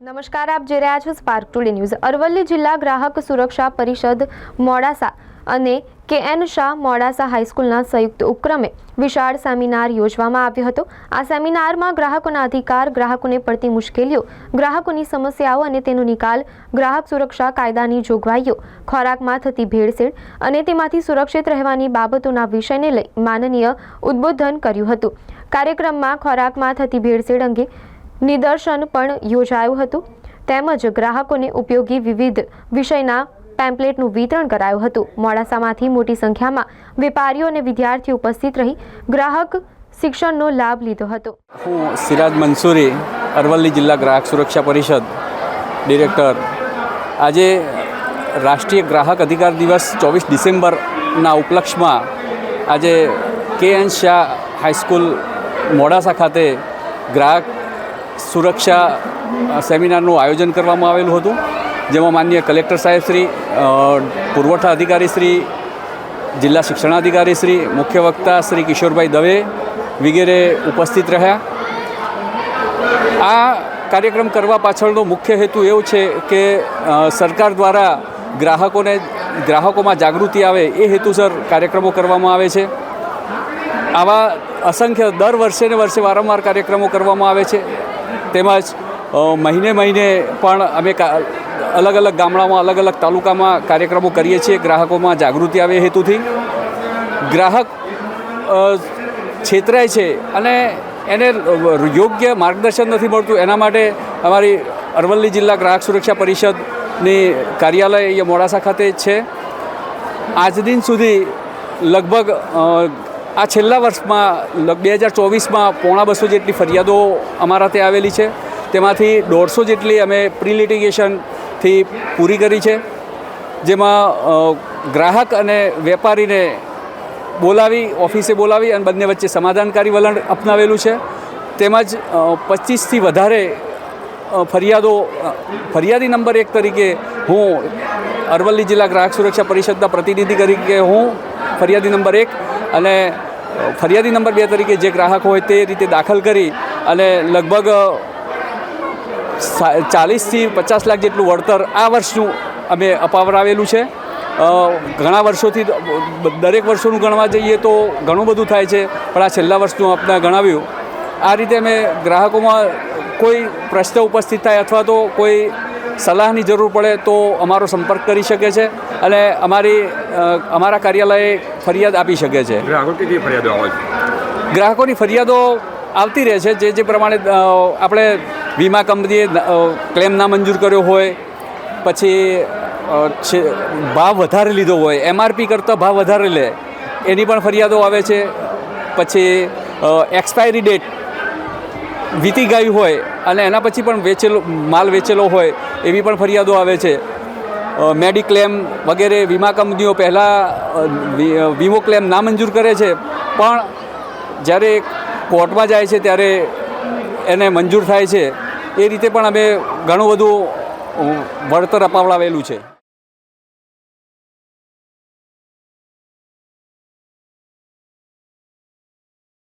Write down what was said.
નમસ્કાર, આપ જોઈ રહ્યા છો સ્પાર્ક ટુડે ન્યૂઝ અરવલ્લી જિલ્લા ગ્રાહક સુરક્ષા પરિષદ મોડાસા અને કે એન શાહ મોડાસા હાઈસ્કૂલના સંયુક્ત ઉપક્રમે વિશાળ સેમિનાર યોજવામાં આવ્યો હતો. આ સેમિનારમાં ગ્રાહકોના અધિકાર, ગ્રાહકોને પડતી મુશ્કેલીઓ, ગ્રાહકોની સમસ્યાઓ અને તેનો નિકાલ, ગ્રાહક સુરક્ષા કાયદાની જોગવાઈઓ, ખોરાકમાં થતી ભેળસેળ અને તેમાંથી સુરક્ષિત રહેવાની બાબતોના વિષયને લઈ માનનીય ઉદ્બોધન કર્યું હતું. કાર્યક્રમમાં ખોરાકમાં થતી ભેળસેળ અંગે નિદર્શન પણ યોજાયું હતું. તેમજ ગ્રાહકોને ઉપયોગી વિવિધ વિષયના પેમ્પલેટનું વિતરણ કરાયું હતું. મોડાસામાંથી મોટી સંખ્યામાં વેપારીઓ અને વિદ્યાર્થીઓ ઉપસ્થિત રહી ગ્રાહક શિક્ષણનો લાભ લીધો હતો. હું સિરાજ મંસૂરી, અરવલ્લી જિલ્લા ગ્રાહક સુરક્ષા પરિષદ ડિરેક્ટર. આજે રાષ્ટ્રીય ગ્રાહક અધિકાર દિવસ ચોવીસ ડિસેમ્બરના ઉપલક્ષમાં આજે કે એન શાહ હાઈસ્કૂલ મોડાસા ખાતે ગ્રાહક સુરક્ષા સેમિનારનું આયોજન કરવામાં આવેલું હતું, જેમાં માન્ય કલેક્ટર સાહેબ શ્રી પુરવઠા અધિકારી શ્રી, જિલ્લા શિક્ષણાધિકારી શ્રી, મુખ્ય વક્તા શ્રી કિશોરભાઈ દવે વગેરે ઉપસ્થિત રહ્યા. આ કાર્યક્રમ કરવા પાછળનો મુખ્ય હેતુ એવો છે કે સરકાર દ્વારા ગ્રાહકોને, ગ્રાહકોમાં જાગૃતિ આવે એ હેતુસર કાર્યક્રમો કરવામાં આવે છે. આવા અસંખ્ય દર વર્ષે ને વર્ષે વારંવાર કાર્યક્રમો કરવામાં આવે છે. તેમજ મહિને મહિને પણ અમે અલગ અલગ ગામડામાં, અલગ અલગ તાલુકામાં કાર્યક્રમો કરીએ છીએ. ગ્રાહકોમાં જાગૃતિ આવે હેતુથી. ગ્રાહક છેતરાય છે અને એને યોગ્ય માર્ગદર્શન નથી મળતું. એના માટે અમારી અરવલ્લી જિલ્લા ગ્રાહક સુરક્ષા પરિષદની કાર્યાલય અહીંયા મોડાસા ખાતે છે. આજ દિન સુધી લગભગ આ છેલ્લા વર્ષમાં બે હજાર ચોવીસમાં પોણા બસો જેટલી ફરિયાદો અમારા ત્યાં આવેલી છે. તેમાંથી દોઢસો જેટલી અમે પ્રી લિટિગેશનથી પૂરી કરી છે. જેમાં ગ્રાહક અને વેપારીને બોલાવી, ઓફિસે બોલાવી અને બંને વચ્ચે સમાધાનકારી વલણ અપનાવેલું છે. તેમજ પચીસથી વધારે ફરિયાદો ફરિયાદી નંબર એક તરીકે હું અરવલ્લી જિલ્લા ગ્રાહક સુરક્ષા પરિષદના પ્રતિનિધિ તરીકે હું, ફરિયાદી નંબર એક અને ફરિયાદી નંબર બે તરીકે જે ગ્રાહક હોય તે રીતે દાખલ કરી અને લગભગ ચાલીસથી પચાસ લાખ જેટલું વળતર આ વર્ષનું અમે અપાવરાવેલું છે. ઘણા વર્ષોથી દરેક વર્ષોનું ગણવા જઈએ તો ઘણું બધું થાય છે, પણ આ છેલ્લા વર્ષનું આપણે ગણાવ્યું. આ રીતે અમે ગ્રાહકોમાં કોઈ પ્રશ્ન ઉપસ્થિત થાય અથવા તો કોઈ સલાહની જરૂર પડે તો અમારો સંપર્ક કરી શકે છે અને અમારી અમારા કાર્યાલયે ફરિયાદ આપી શકે છે. ગ્રાહકો ફરિયાદો આવે છે? ગ્રાહકોની ફરિયાદો આવતી રહે છે. જે જે પ્રમાણે આપણે વીમા કંપનીએ ક્લેમ ના મંજૂર કર્યો હોય પછી છે ભાવ વધારે લીધો હોય એમઆરપી કરતાં ભાવ વધારે લે એની પણ ફરિયાદો આવે છે. પછી એક્સપાયરી ડેટ વીતી ગઈ હોય અને એના પછી પણ વેચેલો, માલ વેચેલો હોય એવી પણ ફરિયાદો આવે છે. મેડિક્લેમ વગેરે વીમા કંપનીઓ પહેલાં વીમો ક્લેમ નામંજૂર કરે છે. પણ જ્યારે કોર્ટમાં જાય છે ત્યારે એને મંજૂર થાય છે. એ રીતે પણ અમે ઘણું બધું વળતર અપાવડાવેલું છે.